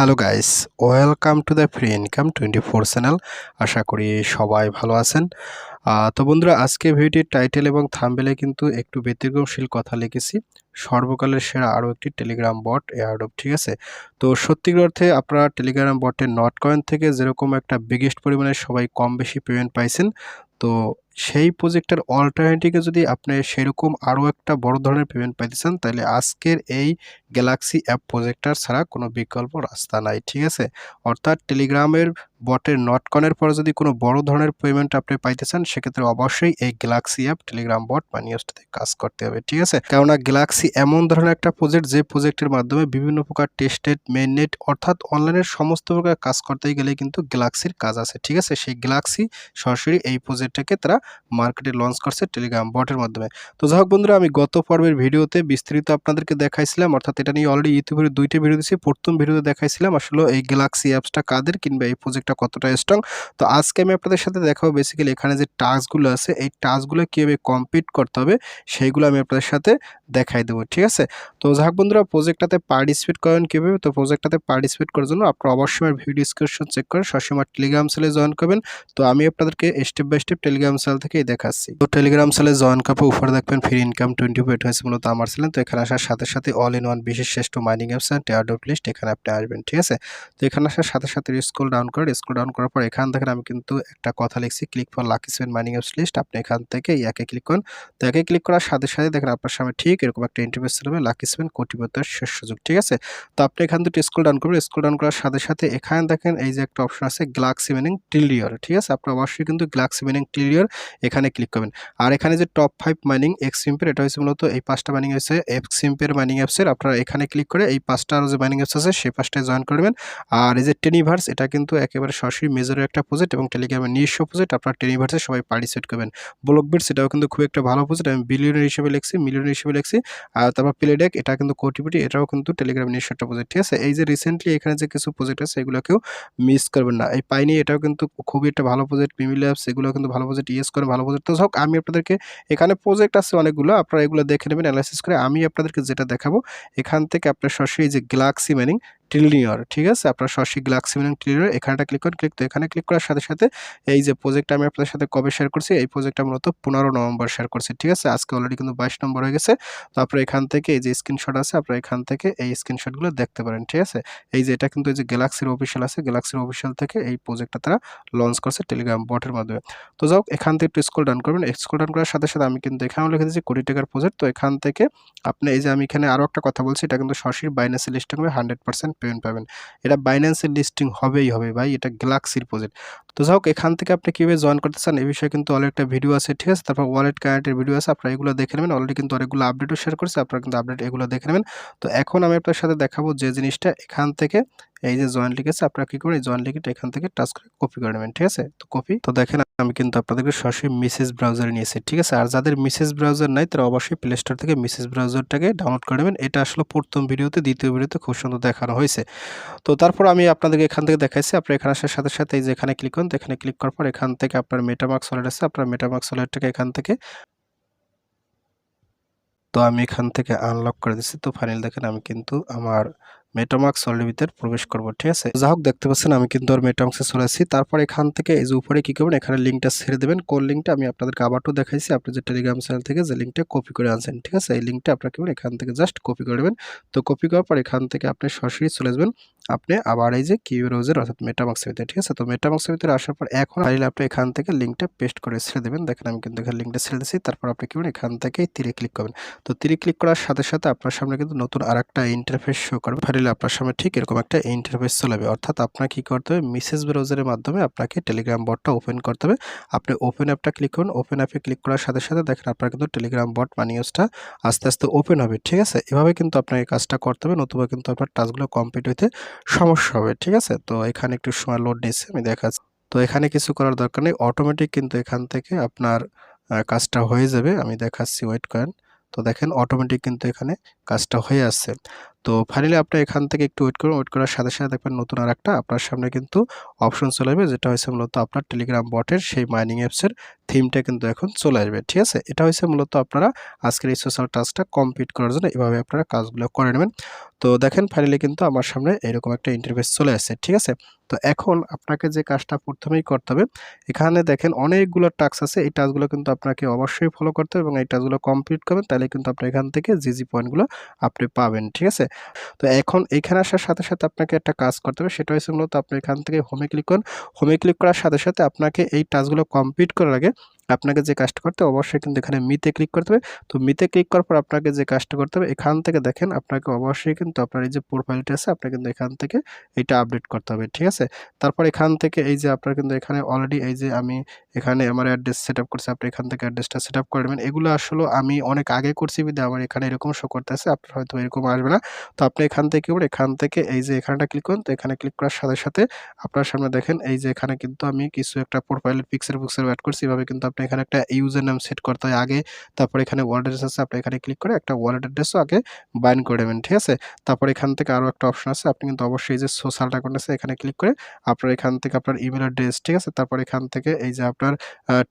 Hello guys welcome to the free income twenty four channel আশা করি সবাই ভালো আছেন। তো বন্ধুরা, আজকে ভিডিওটির টাইটেল এবং থাম্বেলে কিন্তু একটু ব্যতিক্রমশীল কথা লিখেছি। সর্বকালের সেরা আরও একটি টেলিগ্রাম বট এয়ারডপ ঠিক আছে? তো সত্যিকার অর্থে আপনারা টেলিগ্রাম বটের নট কয়েন থেকে যেরকম একটা বিগেস্ট পরিমাণে সবাই কম বেশি পেমেন্ট পাইছেন, তো সেই প্রজেক্টের অল্টারনেটিভে যদি আপনি সেরকম আরও একটা বড় ধরনের পেমেন্ট পাইতে চান, তাহলে আজকের এই গ্যালাক্সি অ্যাপ প্রজেক্টার ছাড়া কোনো বিকল্প রাস্তা নাই, ঠিক আছে? অর্থাৎ টেলিগ্রামের বটের নটকনের পরে যদি কোনো বড় ধরনের পেমেন্ট আপনি পাইতে চান, সেক্ষেত্রে অবশ্যই এই গ্যালাক্সি অ্যাপ টেলিগ্রাম বট বা নিউজটাতে কাজ করতে হবে, ঠিক আছে? কেননা গ্যালাক্সি এমন ধরনের একটা প্রজেক্ট যে প্রজেক্টের মাধ্যমে বিভিন্ন প্রকার টেস্টেড মেননেট অর্থাৎ অনলাইনের সমস্ত প্রকার কাজ করতে গেলে কিন্তু গ্যালাক্সির কাজ আছে, ঠিক আছে? সেই গ্যালাক্সি সরাসরি এই প্রজেক্টটাকে তারা মার্কেটে লঞ্চ করছে টেলিগ্রাম বটের মাধ্যমে। তো যাই হোক বন্ধুরা, আমি গত পর্বের ভিডিওতে বিস্তারিত আপনাদেরকে দেখাইছিলাম, অর্থাৎ এটা নিয়ে অলরেডি ইউটিউবের দুইটা ভিডিও দিয়েছি প্রথম ভিডিওতে দেখাইছিলাম আসলে এই গ্যালাক্সি অ্যাপসটা কাদের কিংবা এই প্রজেক্টটা কতটা স্ট্রং তো আজকে আমি আপনাদের সাথে দেখাবো বেসিক্যালি এখানে যে টাস্কগুলো আছে, এই টাস্কগুলো কীভাবে কমপ্লিট করতে হবে, সেইগুলো আমি আপনাদের সাথে দেখাই দেবো, ঠিক আছে? তো যাই হোক বন্ধুরা প্রজেক্টটাতে পার্টিসিপেট করেন কীভাবে? তো প্রজেক্টটাতে পার্টিসিপেট করার জন্য আপনারা অবশ্যই ভিডিও ডিসক্রিপশন চেক করেন সবসময় টেলিগ্রাম সেলে জয়েন করবেন। তো আমি আপনাদেরকে স্টেপ বাই স্টেপ টেলিগ্রাম সেল থেকেই দেখাচ্ছি। তো টেলিগ্রাম সেলে জয়েন কাপে উপরে দেখবেন ফ্রি ইনকাম টোয়েন্টি ফোর হয়েছে মূলত আমার ছিলেন তো এখানে আসার সাথে সাথে অল ইন ওয়ান বিশেষ শ্রেষ্ঠ মাইনিং অ্যাপস অ্যান্ড লিস্ট এখানে আপনি আসবেন, ঠিক আছে? তো এখানে আসার সাথে সাথে স্কুল ডাউন করে স্কুল ডাউন করার পর এখান থেকে আমি কিন্তু একটা কথা লিখছি click for lucky seven mining apps list আপনি এখান থেকে ইয়াকে ক্লিক করুন। তো একে ক্লিক করার সাথে সাথে দেখেন আপনার সামনে ঠিক এরকম একটা ইন্টারভিউ চলবে লাকি সেভেন কোটিপতার শেষ সুযোগ ঠিক আছে? তো আপনি এখান থেকে স্কুল ডাউন করবেন স্কুল ডাউন করার সাথে সাথে এখানে দেখেন এই যে একটা অপশন আছে গ্লাক্সি মিনিং টিলিয়র ঠিক আছে? আপনি অবশ্যই কিন্তু গ্লাক্সি মিনিং টিলিয়র এখানে ক্লিক করবেন। আর এখানে যে টপ ফাইভ মাইনিং এক্স সিম্পের এটা হচ্ছে মূলত এই পাঁচটা মাইনিং এক্স সিম্পের মাইনিং অ্যাপসের আপনারা এখানে ক্লিক করে এই পাঁচটা যে মাইনিং অ্যাপস আছে সেই পাঁচটায় জয়েন করবেন। আর এই যে টেনিভার্স এটা কিন্তু একেবারে সরাসরি মেজরের একটা প্রজেক্ট এবং টেলিগ্রামের নিজস্ব প্রজেক্ট আপনার টেনিভার্সে সবাই পার্টিসিপেট করবেন। ব্লকবিট সেটাও কিন্তু খুব একটা ভালো প্রজেক্ট আমি বিলিয়নের হিসেবে লিখছি মিলিয়নের হিসেবে লিখছি। আর তারপর প্লেডেক এটা কিন্তু কোটিপিটি এটাও কিন্তু টেলিগ্রামের নিজস্ব একটা প্রজেক্ট ঠিক আছে? এই যে রিসেন্টলি এখানে যে কিছু প্রজেক্ট আছে, এগুলোকেও মিস করবেন না। এই পাইনি এটাও কিন্তু খুবই একটা ভালো প্রজেক্ট মিমিল অ্যাপস এগুলো কিন্তু ভালো প্রজেক্ট ইয়েস করে ভালো প্রজেক্ট তো হোক আমি আপনাদেরকে এখানে প্রজেক্ট আছে অনেকগুলো, আপনারা এগুলো দেখে নেবেন অ্যানালাইসিস করে আমি আপনাদেরকে যেটা দেখাবো, এখান থেকে আপনার সরাসরি যে গ্যালাক্সি মাইনিং ট্রিলিয়র ঠিক আছে? আপনার সরাসরি গ্যালাক্সি মিনিং ট্রিলিয়র এখানটা ক্লিক করুন ক্লিক তো এখানে ক্লিক করার সাথে সাথে এই যে প্রজেক্টটা আমি আপনাদের সাথে কবে শেয়ার করছি, এই প্রজেক্টটা মূলত পনেরো নভেম্বর শেয়ার করছি, ঠিক আছে? আজকে অলরেডি কিন্তু বাইশ নম্বর হয়ে গেছে। তো আপনারা এখান থেকে এই যে স্ক্রিনশট আছে, আপনারা এখান থেকে এই স্ক্রিনশটগুলো দেখতে পারেন, ঠিক আছে? এই যে এটা কিন্তু এই যে গ্যালাক্সির অফিসিয়াল আছে গ্যালাক্সির অফিসিয়াল থেকে এই প্রজেক্টটা তারা লঞ্চ করছে টেলিগ্রাম বটের মাধ্যমে। তো যাও এখান থেকে একটু স্কুল ডান করবেন। স্কুল ডান করার সাথে সাথে আমি কিন্তু এখানেও লিখে দিচ্ছি কোটি টাকার প্রজেক্ট তো এখান থেকে আপনি এই যে আমি এখানে আরও একটা কথা বলছি, এটা কিন্তু সরাসরি বাইনাসি লিস্টিং হবে হান্ড্রেড পার্সেন্ট পেমেন্ট পাবেন। এটা বাইন্যান্সের লিস্টিং হবেই হবে ভাই, এটা গ্যালাক্সির প্রজেক্ট তো যাই হোক, এখান থেকে আপনি কীভাবে জয়েন করতে চান এ বিষয়ে কিন্তু অলরেডি একটা ভিডিও আছে, ঠিক আছে? তারপর ওয়ালেট কারেন্টের ভিডিও আছে, আপনারা এগুলো দেখে নেবেন। অলরেডি কিন্তু অনেকগুলো আপডেটও শেয়ার করছে, আপনারা কিন্তু আপডেট এগুলো দেখে নেবেন। তো এখন আমি আপনার সাথে দেখাবো যে জিনিসটা এখান থেকে এই যে জয়েন লিখেছে, আপনারা কি করে এই জয়েন লিখে এখান থেকে টাচ করে কপি করে নেবেন, ঠিক আছে? তো কপি তো দেখেন আমি কিন্তু আপনাদেরকে সরাসরি মেসেজ ব্রাউজারে নিয়েছি, ঠিক আছে? আর যাদের মেসেজ ব্রাউজার নাই, তারা অবশ্যই প্লে স্টোর থেকে মেসেজ ব্রাউজারটাকে ডাউনলোড করে নেবেন। এটা আসলে প্রথম ভিডিওতে, দ্বিতীয় ভিডিওতে খুব সুন্দর দেখানো হয়েছে। তো তারপর আমি আপনাদেরকে এখান থেকে দেখাইছি, আপনার এখানে আসার সাথে সাথে এই যে এখানে ক্লিক করুন এখানে ক্লিক করার পর এখান থেকে আপনার মেটামার্ক ওয়ালেট আছে, আপনার মেটামার্ক ওয়ালেটটাকে এখান থেকে তো আমি এখান থেকে আনলক করে দিচ্ছি। তো ফাইনাল দেখেন আমি কিন্তু আমার মেটামার্কস অলরেডি ভিতরে প্রবেশ করব, ঠিক আছে? যা হোক, দেখতে পাচ্ছেন, আমি কিন্তু আর মেটামার্কসে চলে আসছি। তারপর এখান থেকে এই যে উপরে কী করবেন, এখানে লিঙ্কটা ছেড়ে দেবেন। কোন লিঙ্কটা আমি আপনাদেরকে আবারও দেখাইছি, আপনি যে টেলিগ্রাম চ্যানেল থেকে যে লিঙ্কটা কপি করে আনছেন, ঠিক আছে? এই লিঙ্কটা আপনার কি এখান থেকে জাস্ট কপি করে দেবেন তো কপি করার পর এখান থেকে আপনি সরাসরি চলে আসবেন। আপনি আবার এই যে কিউ রোজের অর্থাৎ মেটামার্কসের ভিতরে, ঠিক আছে? তো মেটামার্কসের ভিতরে আসার পর এখন ফাইলে আপনি এখান থেকে লিঙ্কটা পেস্ট করে ছেড়ে দেবেন। দেখেন আমি কিন্তু এখানে লিঙ্কটা ছেড়ে দিচ্ছি তারপর আপনি কি এখান থেকে তীরে ক্লিক করবেন। তো তীরে ক্লিক করার সাথে সাথে আপনার সামনে কিন্তু নতুন আর একটা ইন্টারফেস শো করবে। ফাইলে আপনার সামনে ঠিক এরকম একটা ইন্টারফেস চলে যাবে। অর্থাৎ আপনার কি করতে হবে? মেসেজ ব্রাউজারের মাধ্যমে আপনাকে টেলিগ্রাম বটটা ওপেন করতে হবে। আপনি ওপেন অ্যাপটা ক্লিক করুন। ওপেন অ্যাপে ক্লিক করার সাথে সাথে দেখেন আপনার কিন্তু টেলিগ্রাম বট মানিউসটা আস্তে আস্তে ওপেন হবে, ঠিক আছে? এভাবে কিন্তু আপনাকে কাজটা করতে হবে। নতুবা কিন্তু আপনার টাস্কগুলো কমপ্লিট হইতে সমস্যা হবে, ঠিক আছে? তো এখানে একটু সময় লোড নিচ্ছে আমি দেখাচ্ছি। তো এখানে কিছু করার দরকার নেই অটোমেটিক কিন্তু এখান থেকে আপনার কাজটা হয়ে যাবে, আমি দেখাচ্ছি ওয়েট করেন তো দেখেন অটোমেটিক কিন্তু এখানে কাজটা হয়ে আসছে। তো ফাইনালি আপনি এখান থেকে একটু ওয়েট করুন ওয়েট করার সাথে সাথে দেখবেন নতুন আর একটা আপনার সামনে কিন্তু অপশন চলে আসবে, যেটা হয়েছে মূলত আপনার টেলিগ্রাম বটের সেই মাইনিং অ্যাপসের থিমটা কিন্তু এখন চলে আসবে, ঠিক আছে? এটা হয়েছে মূলত আপনারা আজকের এই সোশ্যাল টাস্কটা কমপ্লিট করার জন্য এভাবে আপনারা কাজগুলো করে নেবেন। তো দেখেন ফাইনালি কিন্তু আমার সামনে এরকম একটা ইন্টারফেস চলে আসছে, ঠিক আছে? তো এখন আপনাকে যে কাজটা প্রথমেই করতে হবে, এখানে দেখেন অনেকগুলো টাস্ক আছে, এই টাস্কগুলো কিন্তু আপনাকে অবশ্যই ফলো করতে হবে এবং এই টাস্কগুলো কমপ্লিট করবেন, তাহলে কিন্তু আপনি এখান থেকে জিজি পয়েন্টগুলো আপনি পাবেন, ঠিক আছে? তো এখন এখানে আসার সাথে সাথে আপনাকে একটা কাজ করতে হবে। সেটা হচ্ছে মূলত আপনি এখান থেকে হোমে ক্লিক করুন। হোমে ক্লিক করার সাথে সাথে আপনাকে এই টাস্কগুলো কমপ্লিট করার আগে আপনাকে যে কাজটা করতে অবশ্যই কিন্তু এখানে মিতে ক্লিক করতে হবে। তো মিতে ক্লিক করার পর আপনাকে যে কাজটা করতে হবে, এখান থেকে দেখেন আপনাকে অবশ্যই কিন্তু আপনার এই যে প্রোফাইলটা আছে আপনাকে কিন্তু এখান থেকে এটা আপডেট করতে হবে, ঠিক আছে? তারপর এখান থেকে এই যে আপনার কিন্তু এখানে অলরেডি এই যে আমি এখানে আমার অ্যাড্রেস সেট আপ করছি, আপনি এখান থেকে অ্যাড্রেসটা সেট আপ করে নেবেন। এগুলো আসলে আমি অনেক আগে করছি বিদে আমার এখানে এরকম শো করতেছে, আপনার হয়তো এরকম আসবে না। তো আপনি এখান থেকে কি এখান থেকে এই যে এখানটা ক্লিক করুন, তো এখানে ক্লিক করার সাথে সাথে আপনার সামনে দেখেন এই যে এখানে কিন্তু আমি কিছু একটা প্রোফাইলের পিক্সেল পিক্সেল অ্যাড করছি, এভাবে কিন্তু আপনি এখানে একটা ইউজার নাম সেট করতে হয় আগে, তারপর এখানে ওয়ালেট অ্যাড্রেস আছে, আপনি এখানে ক্লিক করে একটা ওয়ালেট অ্যাড্রেসও আগে বাইন্ড করে দেবেন ঠিক আছে? তারপর এখান থেকে আরও একটা অপশন আছে, আপনি কিন্তু অবশ্যই যে সোশ্যাল অ্যাকাউন্ট আছে এখানে ক্লিক করে আপনার এখান থেকে আপনার ইমেল অ্যাড্রেস ঠিক আছে? তারপর এখান থেকে এই যে আপনার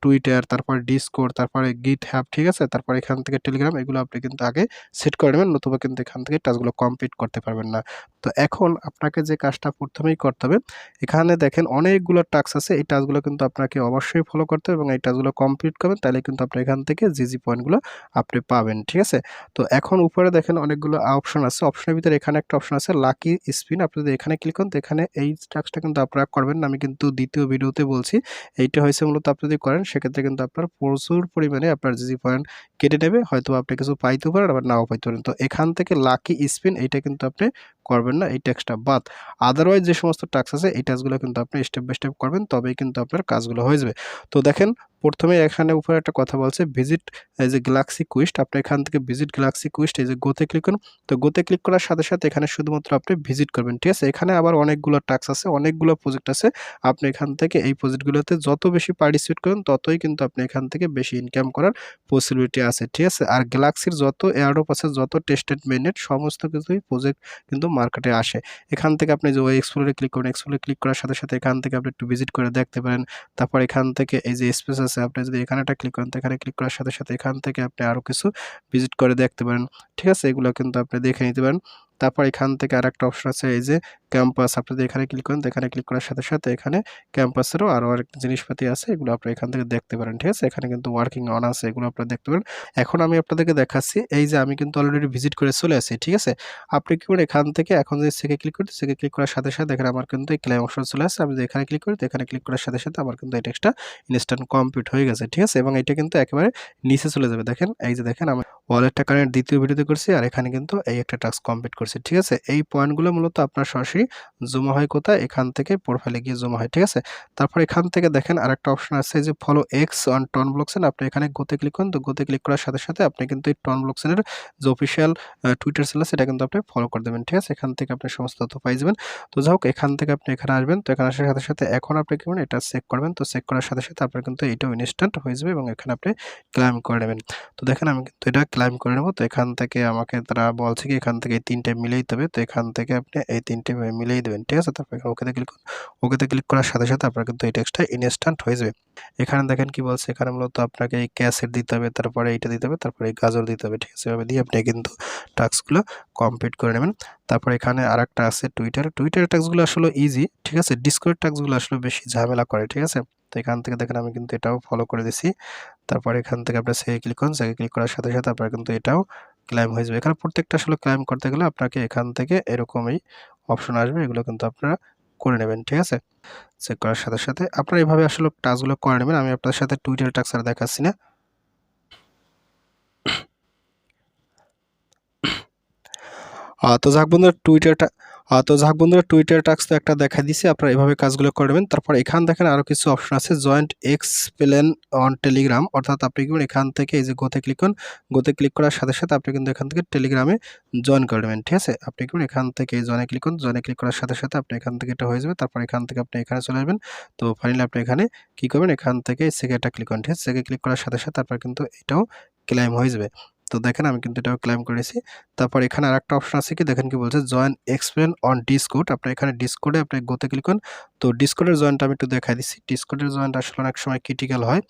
টুইটার তারপর ডিসকোড তারপরে গিট হ্যাপ ঠিক আছে? তারপর এখান থেকে টেলিগ্রাম এগুলো আপনি কিন্তু আগে সেট করে নেবেন, নতুবা কিন্তু এখান থেকে টাস্কগুলো কমপ্লিট করতে পারবেন না। তো এখন আপনাকে যে কাজটা প্রথমেই করতে হবে, এখানে দেখেন অনেকগুলো টাস্ক আছে, এই টাস্কগুলো কিন্তু আপনাকে অবশ্যই ফলো করতে হবে এবং এই টাস্কগুলো কমপ্লিট করবেন, তাহলে কিন্তু আপনি এখান থেকে জিজি পয়েন্টগুলো আপনি পাবেন, ঠিক আছে? তো এখন উপরে দেখেন অনেকগুলো অপশন আছে। অপশনের ভিতরে এখানে একটা অপশন আছে লাকি স্পিন আপনি যদি এখানে ক্লিক করেন, তো এখানে এই টাস্কটা কিন্তু আপনারা করবেন আমি কিন্তু দ্বিতীয় ভিডিওতে বলছি, এইটা হয়েছে মূলত আপনি যদি করেন, সেক্ষেত্রে কিন্তু আপনার প্রচুর পরিমাণে আপনার জিজি পয়েন্ট কেটে নেবে। হয়তো আপনি কিছু পাইতে পারেন, আবার নাও পাইতে পারেন। তো এখান থেকে লাকি স্পিন এইটা কিন্তু আপনি করবেন না, এই ট্যাক্সটা বাদ। আদারওয়াইজ যে সমস্ত টাস্ক আছে, এই ট্যাক্সগুলো কিন্তু আপনি স্টেপ বাই স্টেপ করবেন, তবেই কিন্তু আপনার কাজগুলো হয়ে যাবে। তো দেখেন, প্রথমে এখানে উপরে একটা কথা বলছে ভিজিট এই যে গ্যালাক্সি কুইস্ট আপনি এখান থেকে ভিজিট গ্যালাক্সি কুইস্ট এই যে গোতে ক্লিক করুন। তো গোতে ক্লিক করার সাথে সাথে এখানে শুধুমাত্র আপনি ভিজিট করবেন, ঠিক আছে? এখানে আবার অনেকগুলো টাস্ক আছে, অনেকগুলো প্রজেক্ট আছে। আপনি এখান থেকে এই প্রজেক্টগুলোতে যত বেশি পার্টিসিপেট করেন, ততই কিন্তু আপনি এখান থেকে বেশি ইনকাম করার পসিবিলিটি আছে, ঠিক আছে? আর গ্যালাক্সির যত এয়ারডপ আছে, যত টেস্টেড মেনেট সমস্ত কিছুই প্রজেক্ট কিন্তু মার্কেটে আসে। এখান থেকে আপনি যে ওই এক্সপ্লোরে ক্লিক করেন এক্সপ্লোরে ক্লিক করার সাথে সাথে এখান থেকে আপনি একটু ভিজিট করে দেখতে পারেন। তারপর এখান থেকে এই যে স্পেস আছে, আপনি যদি এখানে একটা ক্লিক করেন, তো এখানে ক্লিক করার সাথে সাথে এখান থেকে আপনি আরও কিছু ভিজিট করে দেখতে পারেন। ঠিক আছে? এগুলো কিন্তু আপনি দেখে নিতে পারেন। তারপর এখান থেকে আর একটা অপশন আছে, এই যে ক্যাম্পাস আপনি যদি এখানে ক্লিক করেন, এখানে ক্লিক করার সাথে সাথে এখানে ক্যাম্পাসেরও আরও অনেক জিনিসপাতি আছে, এগুলো আপনি এখান থেকে দেখতে পারেন, ঠিক আছে? এখানে কিন্তু ওয়ার্কিং অন আছে, এগুলো আপনারা দেখতে পারেন। এখন আমি আপনাদেরকে দেখাচ্ছি, এই যে আমি কিন্তু অলরেডি ভিজিট করে চলে আসি, ঠিক আছে? আপনি কি করেন এখান থেকে এখন যদি সেকে ক্লিক করি সেকে ক্লিক করার সাথে সাথে এখানে আমার কিন্তু এই ক্লেম অপশন চলে আসছে আমি যদি এখানে ক্লিক করি এখানে ক্লিক করার সাথে সাথে আমার কিন্তু এই টেক্সটটা ইনস্ট্যান্ট কমপ্লিট হয়ে গেছে, ঠিক আছে? এবং এটা কিন্তু একেবারে নিচে চলে যাবে, দেখেন? এই যে দেখেন, আমি ওয়ালেটটা কারেন্ট দ্বিতীয় ভিডিওতে করছি, আর এখানে কিন্তু এই একটা টাস্ক কমপ্লিট করছি, ঠিক আছে? এই পয়েন্টগুলো মূলত আপনার সরাসরি জমা হয় কোথায়? এখান থেকে প্রোফাইলে গিয়ে জমা হয়, ঠিক আছে? তারপর এখান থেকে দেখেন আরেকটা অপশন আছে যে ফলো এক্স অন টন ব্লকসেন আপনি এখানে গোতে ক্লিক করুন, তো গোতে ক্লিক করার সাথে সাথে আপনি কিন্তু এই টন ব্লকসেনের যে অফিসিয়াল টুইটার সেল সেটা কিন্তু আপনি ফলো করে দেবেন, ঠিক আছে? এখান থেকে আপনি সমস্ত তথ্য পাই যাবেন। তো যাই হোক, এখান থেকে আপনি এখানে আসবেন, তো এখানে আসার সাথে সাথে এখন আপনি কি এটা চেক করবেন, তো চেক করার সাথে সাথে আপনার কিন্তু এটাও ইনস্ট্যান্ট হয়ে যাবে এবং এখানে আপনি ক্লাইম করে নেবেন। তো দেখেন আমি কিন্তু এটা ক্লাইম করে নেব, তো এখান থেকে আমাকে তারা বলছে কি, এখান থেকে এই তিনটে মিলেই তবে, তো এখান থেকে আপনি এই তিনটে মিলেই দেবেন, ঠিক আছে? তারপর ওকেতে ক্লিক করুন ওকেতে ক্লিক করার সাথে সাথে আপনার কিন্তু এই টেক্সটটা ইনস্ট্যান্ট হয়ে যাবে। এখানে দেখেন কি বলছে? এখানে মূলত আপনাকে এই ক্যাসেট দিতে হবে, তারপরে এইটা দিতে হবে, তারপরে এই গাজর দিতে হবে, ঠিক আছে? এভাবে দিয়ে আপনি কিন্তু টাস্কগুলো কমপ্লিট করে নেবেন। তারপর এখানে আর একটা আছে টুইটার টুইটারের টাস্কগুলো আসলে ইজি ঠিক আছে? ডিসকোয়ের টাস্কগুলো আসলে বেশি ঝামেলা করে, ঠিক আছে? তো এখান থেকে দেখেন আমি কিন্তু এটাও ফলো করে দিছি। তারপর এখান থেকে আপনার সেকে ক্লিক করুন সেকে ক্লিক করার সাথে সাথে আপনার কিন্তু এটাও ক্লাইম হয়ে যাবে। এখানে প্রত্যেকটা আসলে ক্লাইম করতে গেলে আপনাকে এখান থেকে এরকমই অপশন আসবে। এগুলো কিন্তু আপনারা করে নেবেন, ঠিক আছে? চেক করার সাথে সাথে আপনারা এভাবে আসলে টাস্কগুলো করে নেবেন। আমি আপনার সাথে টুইটার টাস্ক দেখাচ্ছি না। তো যাক বন্ধুরা টুইটারটা তো যাক বন্ধুরা টুইটার টাক্স তো একটা দেখা দিছে, আপনারা এভাবে কাজগুলো করে নেবেন। তারপর এখান দেখেন আরও কিছু অপশন আছে joint X plane on Telegram অর্থাৎ আপনি কি এখান থেকে এই যে গোতে ক্লিক করুন গোতে ক্লিক করার সাথে সাথে আপনি কিন্তু এখান থেকে টেলিগ্রামে জয়েন করে নেবেন, ঠিক আছে? আপনি কি এখান থেকে জয়েনে ক্লিক করুন জয়েনে ক্লিক করার সাথে সাথে আপনি এখান থেকে এটা হয়ে যাবে, তারপর এখান থেকে আপনি এখানে চলে আসবেন। তো ফাইনালি আপনি এখানে কি করবেন, এখান থেকে সেকেন্ডটা ক্লিক করুন, ঠিক আছে? সেকে ক্লিক করার সাথে সাথে আপনার কিন্তু এটাও ক্লাইম হয়ে যাবে। তো দেখেন আমি কিন্তু এটাও ক্লেম করেছি। তারপর এখানে আর একটা অপশন আছে কি? দেখেন কি বলছে জয়েন এক্সপ্লেন অন ডিসকোড আপনার এখানে ডিসকোডে আপনি গোতে ক্লিক করুন। তো ডিসকোডের জয়েন্টটা আমি একটু দেখাই দিচ্ছি। ডিসকোডের জয়েন্ট আসলে অনেক সময় ক্রিটিক্যাল হয়।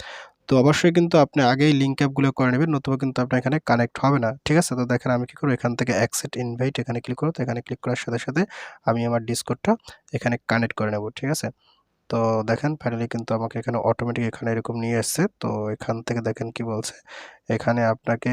তো অবশ্যই কিন্তু আপনি আগেই লিঙ্ক অ্যাপগুলো করে নেবেন, নতুবা কিন্তু আপনার এখানে কানেক্ট হবে না। ঠিক আছে? তো দেখেন আমি কি করব? এখান থেকে অ্যাকসেপ্ট ইনভাইট এখানে ক্লিক করো তো এখানে ক্লিক করার সাথে সাথে আমি আমার ডিসকোডটা এখানে কানেক্ট করে নেব। ঠিক আছে? তো দেখেন ফাইনালি কিন্তু আমাকে এখানে অটোমেটিক এখানে এরকম নিয়ে এসছে। তো এখান থেকে দেখেন কি বলছে, এখানে আপনাকে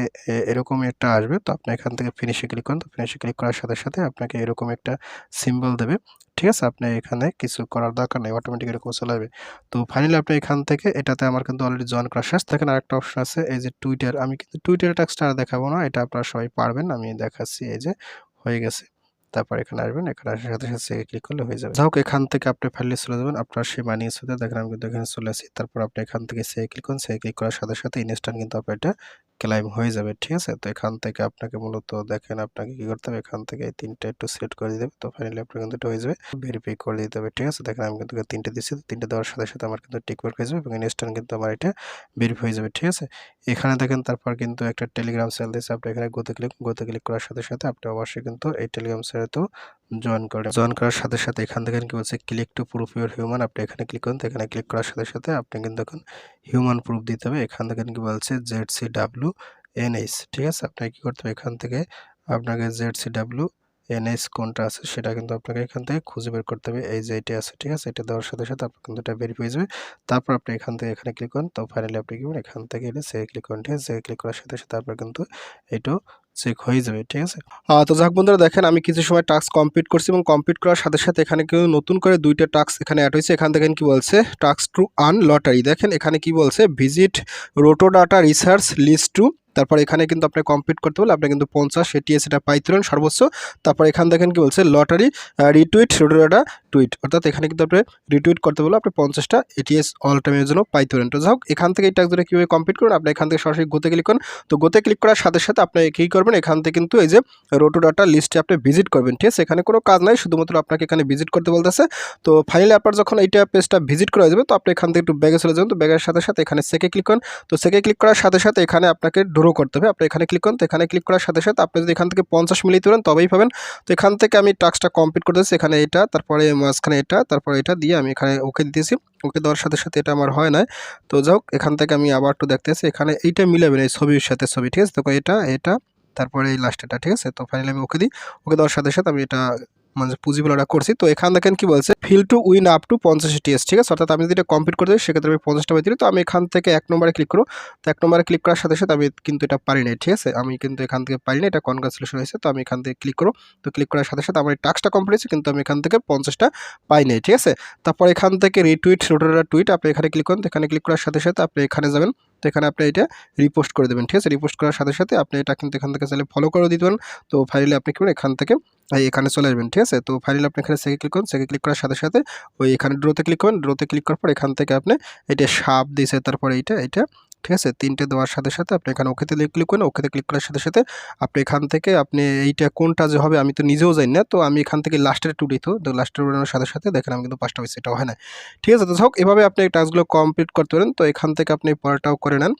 এরকম একটা আসবে। তো আপনি এখান থেকে ফিনিশে ক্লিক করুন। তো ফিনিশে ক্লিক করার সাথে সাথে আপনাকে এরকম একটা সিম্বল দেবে। ঠিক আছে? আপনি এখানে কিছু করার দরকার নেই অটোমেটিক এরকম চলে যাবে তো ফাইনালি আপনি এখান থেকে এটাতে আমার কিন্তু অলরেডি জয়েন করা শেষ। দেখেন আরেকটা অপশন আছে, এই যে টুইটার আমি কিন্তু টুইটার টাক্সটা আর দেখাবো না, এটা আপনারা সবাই পারবেন। আমি দেখাচ্ছি, এই যে হয়ে গেছে। তারপর এখানে আসবেন, এখানে আসার সাথে সাথে ক্লিক করলে হয়ে যাবে। যাই এখান থেকে আপনি ফাইলে চলে যাবেন, আপনার সেই মানি ইস্যুতে দেখেন আমি কিন্তু এখানে চলে আসি। তারপর আপনি এখান থেকে সে ক্লিক করুন সে ক্লিক করার সাথে সাথে ইনস্ট্যান্ট কিন্তু আপনি এটা ক্লাইম হয়ে যাবে, ঠিক আছে? তো এখান থেকে আপনাকে মূলত দেখেন আপনাকে কি করতে হবে, এখান থেকে তিনটা একটু সেট করে দিতে হবে, তো ফাইনালি আপনার কিন্তু এটা হয়ে যাবে। ভেরিফাই করে দিতে হবে, ঠিক আছে? দেখেন আমি কিন্তু তিনটে দিচ্ছি, তো তিনটে দেওয়ার সাথে সাথে আমার কিন্তু টিক মার্ক হয়ে যাবে এবং ইনস্ট্যান্ট কিন্তু আমার এটা ভেরিফাই হয়ে যাবে, ঠিক আছে? এখানে দেখেন তারপর কিন্তু একটা টেলিগ্রাম সেল দিয়েছে, আপনি এখানে গোতে ক্লিক গোতে ক্লিক করার সাথে সাথে আপনি অবশ্যই কিন্তু এই টেলিগ্রাম সেলে তো জয়েন করে। জয়েন করার সাথে সাথে এখান থেকে কি বলছে click to proof your human আপনি এখানে ক্লিক করুন এখানে ক্লিক করার সাথে সাথে আপনি কিন্তু এখন হিউম্যান প্রুফ দিতে হবে। এখান থেকে কি বলছে জেড সি ডাব্লিউ এনএস ঠিক আছে? আপনাকে কি করতে হবে, এখান থেকে আপনাকে জেড সি ডাব্লিউ এনএস কোনটা আছে সেটা কিন্তু আপনাকে এখান থেকে খুঁজে বের করতে হবে। এই যে এটা আছে, ঠিক আছে? এটা দেওয়ার সাথে সাথে আপনার কিন্তু এটা ভেরিফাই হয়ে যাবে। তারপর আপনি এখান থেকে এখানে ক্লিক করুন, তো ফাইনালি আপনি কি এখান থেকে এটা সে ক্লিক করুন, ঠিক আছে? সে ক্লিক করার সাথে সাথে আপনার কিন্তু এটাও চেক হয়ে যাবে, ঠিক আছে? তো যাক বন্ধুরা, দেখেন আমি কিছু সময় টাস্ক কমপ্লিট করছি এবং কমপ্লিট করার সাথে সাথে এখানে কেউ নতুন করে দুইটা টাস্ক এখানে অ্যাড হয়েছে। এখান দেখেন কি বলছে? টাস্ক টু আন লটারি দেখেন এখানে কি বলছে? Visit roto data research list two তারপর এখানে কিন্তু আপনি কমপ্লিট করতে বলে আপনি কিন্তু পঞ্চাশ এটিএস এটা পাইতেলেন সর্বোচ্চ। তারপর এখান দেখেন কি বলছে? Lottery retweet roto data tweet অর্থাৎ এখানে কিন্তু আপনি রিটুইট করতে বলে আপনি পঞ্চাশটা এটিএস অল টাইমের জন্য পাইতেলেন তো যাই হোক এখান থেকে এই টাস্কগুলো কীভাবে কমপ্লিট করুন আপনি এখান থেকে সরাসরি গোতে ক্লিক করুন। তো গোতে ক্লিক করার সাথে সাথে আপনি কী করবেন? এখান থেকে কিন্তু এই যে রোটো ডাটা লিস্টে আপনি ভিজিট করবেন। ঠিক আছে? এখানে কোনো কাজ নাই, শুধুমাত্র আপনাকে এখানে ভিজিট করতে বলতেছে। তো ফাইনালি আপনার যখন এইটা পেজটা ভিজিট করা যাবে, তো আপনি এখান থেকে একটু ব্যাগে চলে যাবেন। তো ব্যাগের সাথে সাথে এখানে সেকে ক্লিক করুন। তো সেকে ক্লিক করার সাথে সাথে এখানে আপনাকে করতে হবে। আপনি এখানে ক্লিক করুন, তো এখানে ক্লিক করার সাথে সাথে আপনি যদি এখান থেকে পঞ্চাশ মিলিয়ে তুলেন, তবেই পাবেন। তো এখান থেকে আমি টাস্কটা কমপ্লিট করতেছি এখানে এটা, তারপরে মাঝখানে এটা, তারপরে এটা দিয়ে আমি এখানে ওকে দিতেছি ওকে দেওয়ার সাথে সাথে এটা আমার হয় না তো যাই এখান থেকে আমি আবার একটু দেখতেছি এখানে এইটা মিলাবেন এই ছবির সাথে ছবি, ঠিক আছে? তো এটা এটা, তারপরে এই লাস্টেটা ঠিক আছে? তো ফাইনালি আমি ওকে দিই। ওকে দেওয়ার সাথে সাথে আমি এটা মানে পুঁজিগুলোটা করছি। তো এখান দেখেন কি বলছে? Fill to win up to পঞ্চাশ টিএস ঠিক আছে? অর্থাৎ আমি যদি এটা কমপ্লিট করে দিই, সেক্ষেত্রে আমি পঞ্চাশটা পাই তো আমি এখান থেকে এক নম্বরে ক্লিক করো তো এক নম্বরে ক্লিক করার সাথে সাথে আমি কিন্তু এটা পারি নাই, ঠিক আছে? আমি কিন্তু এখান থেকে পারি না এটা কনগ্রাচুলেশন হয়েছে। তো আমি এখান থেকে ক্লিক করো তো ক্লিক করার সাথে সাথে আমার এই টাস্কটা কমপ্লিট হয়েছে, কিন্তু আমি এখান থেকে পঞ্চাশটা পাই নাই, ঠিক আছে? তারপর এখান থেকে রিটুইট রোটারা টুইট আপনি এখানে ক্লিক করুন। এখানে ক্লিক করার সাথে সাথে আপনি এখানে যাবেন। তো এখানে আপনি এটা রিপোস্ট করে দেবেন, ঠিক আছে? রিপোস্ট করার সাথে সাথে আপনি এটা কিন্তু এখান থেকে চাইলে ফলো করে দিতে পারেন তো ফাইনালি আপনি কি এখান থেকে এখানে চলে আসবেন, ঠিক আছে? তো ফাইনালি আপনি এখানে সেকে ক্লিক করুন। সেকে ক্লিক করার সাথে সাথে ওই এখানে ড্রোতে ক্লিক করুন ড্রোতে ক্লিক করার পর এখান থেকে আপনি এটা সাপ দিয়েছে তারপরে এইটা এটা ঠিক আছে? তিনটে দেওয়ার সাথে সাথে আপনি এখানে ওকেতে ক্লিক করেন ওকেতে ক্লিক করার সাথে সাথে আপনি এখান থেকে আপনি এইটা কোনটা যে হবে আমি তো নিজেও জানি না। তো আমি এখান থেকে লাস্টের টু দিত। তো লাস্টের উড়ানোর সাথে সাথে দেখেন আমি কিন্তু পাঁচটা হয়েছে এটা হয় না ঠিক আছে? তো হোক, এভাবে আপনি টাস্কগুলো কমপ্লিট করতে পারেন। তো এখান থেকে আপনি পড়াটাও করে নেন।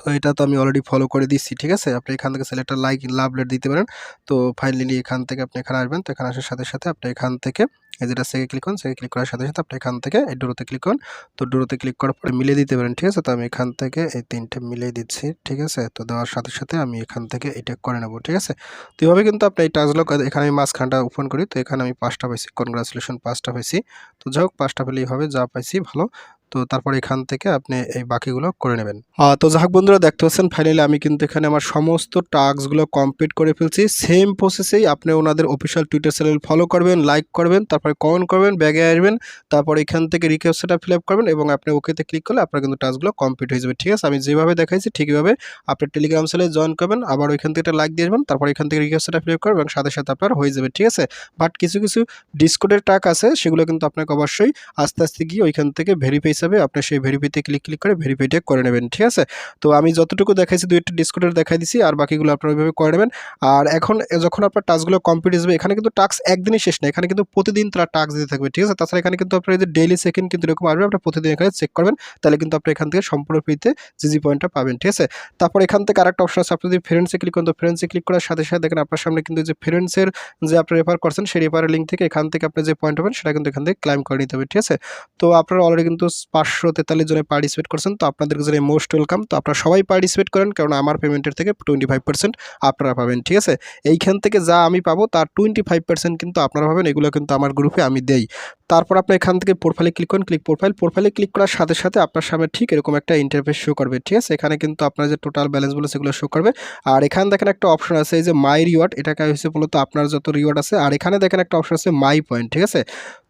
তো এটা তো আমি অলরেডি ফলো করে দিচ্ছি, ঠিক আছে? আপনি এখান থেকে সেলেক্টর লাইক লাভ লেট দিতে পারেন। তো ফাইনালি এখান থেকে আপনি এখানে আসবেন, তো এখানে আসার সাথে সাথে আপনি এখান থেকে এই যেটা সেকে ক্লিক করুন সেকে ক্লিক করার সাথে সাথে আপনি এখান থেকে এই ডোরোতে ক্লিক করুন। তো ডোরোতে ক্লিক করার পরে মিলিয়ে দিতে পারেন, ঠিক আছে? তো আমি এখান থেকে এই তিনটে মিলিয়ে দিচ্ছি, ঠিক আছে? তো দেওয়ার সাথে সাথে আমি এখান থেকে এটা করে নেব, ঠিক আছে? তো এইভাবে কিন্তু আপনি এই টাচগুলো এখানে আমি মাঝখানটা ওপেন করি, তো এখানে আমি পাঁচটা পাইছি। কনগ্রাচুলেশন পাঁচটা পাইছি। তো যাই হোক, পাঁচটা পেলেই হবে, যা পাইছি ভালো। তো তারপর এখান থেকে আপনি এই বাকিগুলো করে নেবেন। তো যাক বন্ধুরা, দেখতে পাচ্ছেন ফাইনালি আমি কিন্তু এখানে আমার সমস্ত টাস্কগুলো কমপ্লিট করে ফেলছি। সেম প্রসেসেই আপনি ওনাদের অফিসিয়াল টুইটার চ্যানেল ফলো করবেন লাইক করবেন, তারপরে কমেন্ট করবেন ব্যাগে আসবেন, তারপর এখান থেকে রিকোয়েস্টটা ফিল আপ করবেন এবং আপনি ওকেতে ক্লিক করলে আপনার কিন্তু টাস্কগুলো কমপ্লিট হয়ে যাবে। ঠিক আছে? আমি যেভাবে দেখাইছি ঠিকভাবে আপনি টেলিগ্রাম চ্যানেলে জয়েন করবেন, আবার ওইখান থেকে একটা লাইক দিয়ে আসবেন, তারপর এখান থেকে রিকোয়েস্টটা ফিল আপ করবেন এবং সাথে সাথে আপনার হয়ে যাবে। ঠিক আছে? বাট কিছু কিছু ডিসকোডের টাক আছে, সেগুলো কিন্তু আপনাকে অবশ্যই আস্তে আস্তে গিয়ে ওইখান থেকে ভেরিফাই হিসাবে আপনি সেই ভেরিফাইতে ক্লিক ক্লিক করে ভেরিফাইটা করে নেবেন, ঠিক আছে? তো আমি যতটুকু দেখাইছি দুই একটা ডিসকোডের দেখাই দিছি, আর বাকিগুলো আপনারা ওইভাবে করে নেবেন। আর এখন যখন আপনার টাস্কগুলো কমপ্লিট হবে এখানে কিন্তু টাস্ক একদিনই শেষ না, এখানে কিন্তু প্রতিদিন তারা টাস্ক দিতে থাকবে, ঠিক আছে? তাছাড়া এখানে কিন্তু আপনার এই যে ডেইলি সেকেন্ড কিন্তু এরকম আসবে আপনি প্রতিদিন এখানে চেক করবেন, তাহলে কিন্তু আপনি এখান থেকে সম্পূর্ণ ফ্রিতে জিজি পয়েন্টটা পাবেন, ঠিক আছে? তারপর এখান থেকে আরেকটা অপশন আছে, আপনি যদি ফ্রেন্ডসে ক্লিক করেন, তো ফ্রেন্ডসে ক্লিক করার সাথে সাথে দেখেন আপনার সামনে কিন্তু যে ফ্রেন্ডসের যে আপনি রেফার করছেন, সেই রেফারের লিঙ্ক থেকে এখান থেকে আপনি যে পয়েন্ট পাবেন, সেটা কিন্তু এখান থেকে ক্লাইম করে নিতে হবে, ঠিক আছে? তো আপনারা অলরেডি কিন্তু পাঁচশো তেতাল্লিশ জনে পার্টিসিপেট করছেন, তো আপনাদেরকে জানাই মোস্ট ওয়েলকাম তো আপনারা সবাই পার্টিসিপেট করেন কারণ আমার পেমেন্টের থেকে টোয়েন্টি ফাইভ পার্সেন্ট আপনারা পাবেন, ঠিক আছে? এইখান থেকে যা আমি পাবো, তার টোয়েন্টি ফাইভ পার্সেন্ট কিন্তু আপনারা পাবেন, এগুলো কিন্তু আমার গ্রুপে আমি দেই। তারপর আপনি এখান থেকে প্রোফাইলে ক্লিক করেন। ক্লিক প্রোফাইল প্রোফাইলে ক্লিক করার সাথে সাথে আপনার সামনে ঠিক এরকম একটা ইন্টারফেস শো করবে, ঠিক আছে? এখানে কিন্তু আপনার যে টোটাল ব্যালেন্সগুলো সেগুলো শো করবে। আর এখানে দেখেন একটা অপশন আছে, এই যে মাই রিওয়ার্ড এটাকে হচ্ছে মূলত আপনার যত রিওয়ার্ড আছে। আর এখানে দেখেন একটা অপশন আছে মাই পয়েন্ট ঠিক আছে?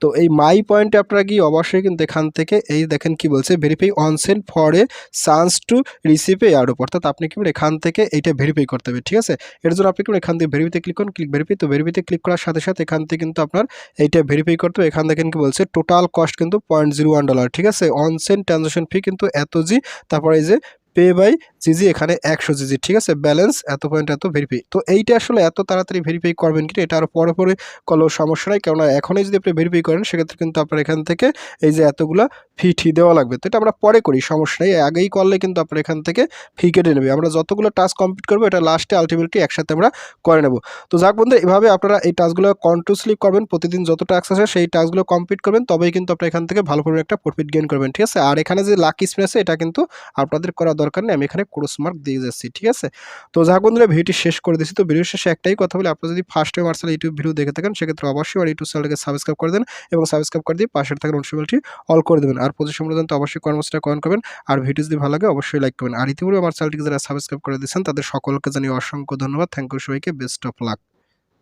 তো এই মাই পয়েন্টে আপনারা গিয়ে অবশ্যই কিন্তু এখান থেকে এই দেখেন কি বলছে verify on send for a chance to receive a out অর্থাৎ আপনি কি এখান থেকে এইটা ভেরিফাই করতে হবে, ঠিক আছে? এর জন্য আপনি কি এখান থেকে ভেরিফিতে ক্লিক করুন। ক্লিক ভেরিফাই তো ভেরিফিতে ক্লিক করার সাথে সাথে এখান থেকে কিন্তু আপনার এইটা ভেরিফাই করতে হবে। এখান দেখেন কি বলছে টোটাল কস্ট কিন্তু পয়েন্ট জিরো ওয়ান ডলার ঠিক আছে? অনসেন ট্রানজাকশন ফি কিন্তু এত জি। তারপরে এই যে পে বাই জিজি এখানে একশো জিজি ঠিক আছে? ব্যালেন্স এত পয়েন্ট এত ভেরিফাই তো এইটা আসলে এত তাড়াতাড়ি ভেরিফাই করবেন কি এটা আরও পরে পরে কোনো সমস্যা নাই। কেননা এখনই যদি আপনি ভেরিফাই করেন, সেক্ষেত্রে কিন্তু আপনার এখান থেকে এই যে এতগুলা ফি ঠি দেওয়া লাগবে। তো এটা আমরা পরে করি, সমস্যা নেই। আগেই করলে কিন্তু আপনার এখান থেকে ফি কেটে নেবে। আমরা যতগুলো টাস্ক কমপ্লিট করব, এটা লাস্টে আলটিমেটলি একসাথে আমরা করে নেব। তো যাক বন্ধু এভাবে আপনারা এই টাস্কগুলো কন্টিনিউসলি করবেন। প্রতিদিন যত টাস্ক আছে সেই টাস্কগুলো কমপ্লিট করবেন। তবেই কিন্তু আপনার এখান থেকে ভালো পরিমাণে একটা প্রফিট গেইন করবেন, ঠিক আছে? আর এখানে যে লাকি স্পিন আছে, এটা কিন্তু আপনাদের করা দরকার নেই, আমি এখানে ক্রোস মার্ক দিয়ে যাচ্ছি, ঠিক আছে? তো যাক বন্ধুরা ভিডিওটি শেষ করে দিচ্ছি তো ভিডিও শেষে একটাই কথা বলে, আপনারা যদি first time Marshal YouTube video দেখে থাকেন, সেক্ষেত্রে অবশ্যই আমার ইউটিউব চ্যানেলকে সাবস্ক্রাইব করে দেন এবং সাবস্ক্রাইব করে দিয়ে পাশের থাকা নোটিফিকেশনটি অল করে দেবেন। আর পজিশন পর্যন্ত অবশ্যই কর্মসূচিটা কমেন্ট করবেন, আর ভিডিও যদি ভালো লাগে অবশ্যই লাইক করবেন। আর ইতিপূর্বে আমার চ্যানেলটিকে যারা সাবস্ক্রাইব করে দিয়েছেন, তাদের সকলকে জানিয়ে অসংখ্য ধন্যবাদ। থ্যাংক ইউ সবাইকে বেস্ট অফ লাক